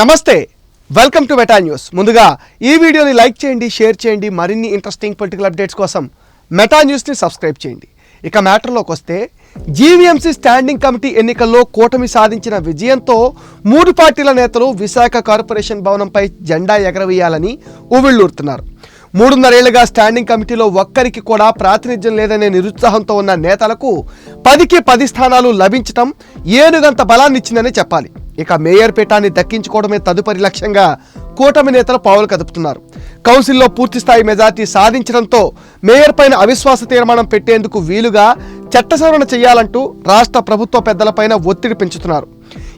నమస్తే welcome to meta news. ముందుగా ఈ వీడియోని లైక్ చేయండి షేర్ చేయండి మరిన్ని ఇంట్రెస్టింగ్ పొలిటికల్ అప్డేట్స్ కోసం మెటా న్యూస్ని సబ్స్క్రైబ్ చేయండి. ఇక మ్యాటర్లోకి వస్తే జీవీఎంసీ స్టాండింగ్ కమిటీ ఎన్నికల్లో కూటమి సాధించిన విజయంతో మూడు పార్టీల నేతలు విశాఖ కార్పొరేషన్ భవనంపై జెండా ఎగరవేయాలని ఉవిళ్ళూరుతున్నారు మూడున్నరేళ్ళుగా స్టాండింగ్ కమిటీలో ఒక్కరికి కూడా ప్రాతినిధ్యం లేదనే నిరుత్సాహంతో ఉన్న నేతలకు పదికి పది స్థానాలు లభించటం ఏనుగంత బలాన్నిచ్చిందని చెప్పాలి. ఇక మేయర్ పీఠాన్ని దక్కించుకోవడమే తదుపరి లక్ష్యంగా కూటమి నేతలు పావులు కదుపుతున్నారు. కౌన్సిల్లో పూర్తిస్థాయి మెజార్టీ సాధించడంతో మేయర్ పైన అవిశ్వాస తీర్మానం పెట్టేందుకు వీలుగా చట్ట సవరణ చేయాలంటూ రాష్ట్ర ప్రభుత్వ పెద్దలపైన ఒత్తిడి పెంచుతున్నారు.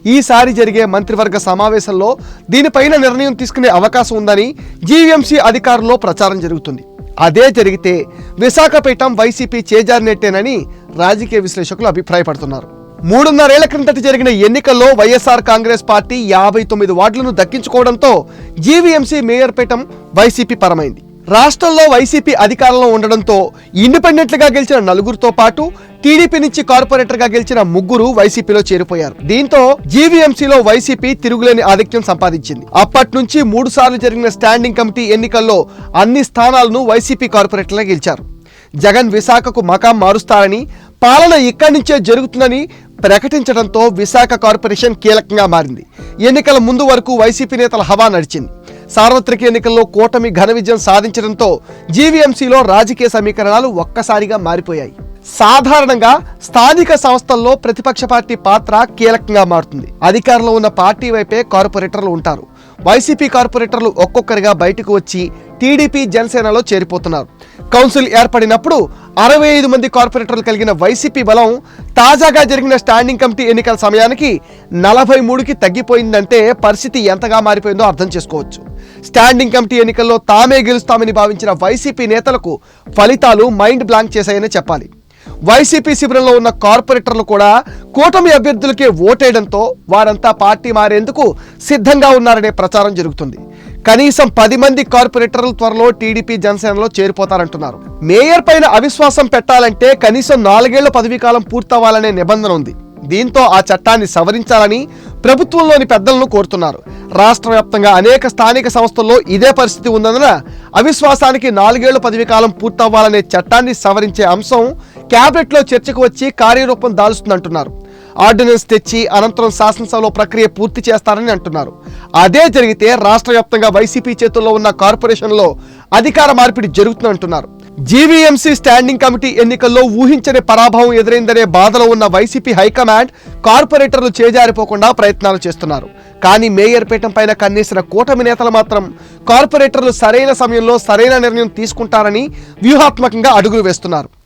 ఈసారి జరిగే మంత్రివర్గ సమావేశంలో దీనిపైన నిర్ణయం తీసుకునే అవకాశం ఉందని జీవీఎంసీ అధికారుల్లో ప్రచారం జరుగుతుంది. అదే జరిగితే విశాఖపట్నం వైసీపీ చేజారినట్టేనని రాజకీయ విశ్లేషకులు అభిప్రాయపడుతున్నారు. మూడున్నరేళ్ళ క్రిందట జరిగిన ఎన్నికల్లో వైఎస్ఆర్ కాంగ్రెస్ పార్టీ యాభై తొమ్మిది వార్డులను దక్కించుకోవడంతో జీవీఎంసీ మేయర్ పీఠం వైసీపీ పరమైంది. రాష్ట్రంలో వైసీపీ అధికారంలో ఉండడంతో ఇండిపెండెంట్లుగా గెలిచిన నలుగురితో పాటు టీడీపీ నుంచి కార్పొరేటర్గా గెలిచిన ముగ్గురు వైసీపీలో చేరిపోయారు. దీంతో జీవీఎంసీలో వైసీపీ తిరుగులేని ఆధిక్యం సంపాదించింది. అప్పటి నుంచి మూడు సార్లు జరిగిన స్టాండింగ్ కమిటీ ఎన్నికల్లో అన్ని స్థానాలను వైసీపీ కార్పొరేటర్లే గెలిచారు. జగన్ విశాఖకు మకాం మారుస్తారని పాలన ఇక్కడి నుంచే జరుగుతుందని ప్రకటించడంతో విశాఖ కార్పొరేషన్ కీలకంగా మారింది. ఎన్నికల ముందు వరకు వైసీపీ నేతల హవా నడిచింది. సార్వత్రిక ఎన్నికల్లో కూటమి ఘన విజయం సాధించడంతో జీవీఎంసీలో రాజకీయ సమీకరణాలు ఒక్కసారిగా మారిపోయాయి. సాధారణంగా స్థానిక సంస్థల్లో ప్రతిపక్ష పార్టీ పాత్ర కీలకంగా మారుతుంది. అధికారంలో ఉన్న పార్టీ వైపే కార్పొరేటర్లు ఉంటారు. వైసీపీ కార్పొరేటర్లు ఒక్కొక్కరిగా బయటకు వచ్చి టీడీపీ జనసేనలో చేరిపోతున్నారు. కౌన్సిల్ ఏర్పడినప్పుడు అరవై ఐదు మంది కార్పొరేటర్లు కలిగిన వైసీపీ బలం తాజాగా జరిగిన స్టాండింగ్ కమిటీ ఎన్నికల సమయానికి నలభై మూడుకి తగ్గిపోయిందంటే పరిస్థితి ఎంతగా మారిపోయిందో అర్థం చేసుకోవచ్చు. స్టాండింగ్ కమిటీ ఎన్నికల్లో తామే గెలుస్తామని భావించిన వైసీపీ నేతలకు ఫలితాలు మైండ్ బ్లాంక్ చేశాయని చెప్పాలి. వైసీపీ శిబిరంలో ఉన్న కార్పొరేటర్లు కూడా కూటమి అభ్యర్థులకే ఓటేయడంతో వారంతా పార్టీ మారేందుకు సిద్ధంగా ఉన్నారనే ప్రచారం జరుగుతుంది. కనీసం పది మంది కార్పొరేటర్లు త్వరలో టీడీపీ జనసేనలో చేరిపోతారంటున్నారు. మేయర్ పైన అవిశ్వాసం పెట్టాలంటే కనీసం నాలుగేళ్ళ పదవీకాలం పూర్తవ్వాలనే నిబంధన ఉంది. దీంతో ఆ చట్టాన్ని సవరించాలని ప్రభుత్వంలోని పెద్దలను కోరుతున్నారు. రాష్ట్ర వ్యాప్తంగా అనేక స్థానిక సంస్థల్లో ఇదే పరిస్థితి ఉన్నందున అవిశ్వాసానికి నాలుగేళ్ళ పదవీకాలం పూర్తవ్వాలనే చట్టాన్ని సవరించే అంశం క్యాబినెట్లో చర్చకు వచ్చి కార్యరూపం దాలుస్తుందంటున్నారు. ఆర్డినెన్స్ తెచ్చి అనంతరం శాసనసభలో ప్రక్రియ పూర్తి చేస్తారని అంటున్నారు. అదే జరిగితే రాష్ట్ర వ్యాప్తంగా వైసీపీ చేతుల్లో ఉన్న కార్పొరేషన్లో అధికార మార్పిడి జరుగుతుందంటున్నారు జీవీఎంసీ స్టాండింగ్ కమిటీ ఎన్నికల్లో ఊహించని పరాభవం ఎదురైందనే బాధలో ఉన్న వైసీపీ హైకమాండ్ కార్పొరేటర్లు చేజారిపోకుండా ప్రయత్నాలు చేస్తున్నారు. కానీ మేయర్ పీఠం పైన కన్నేసిన కూటమి నేతలు మాత్రం కార్పొరేటర్లు సరైన సమయంలో సరైన నిర్ణయం తీసుకుంటారని వ్యూహాత్మకంగా అడుగులు వేస్తున్నారు.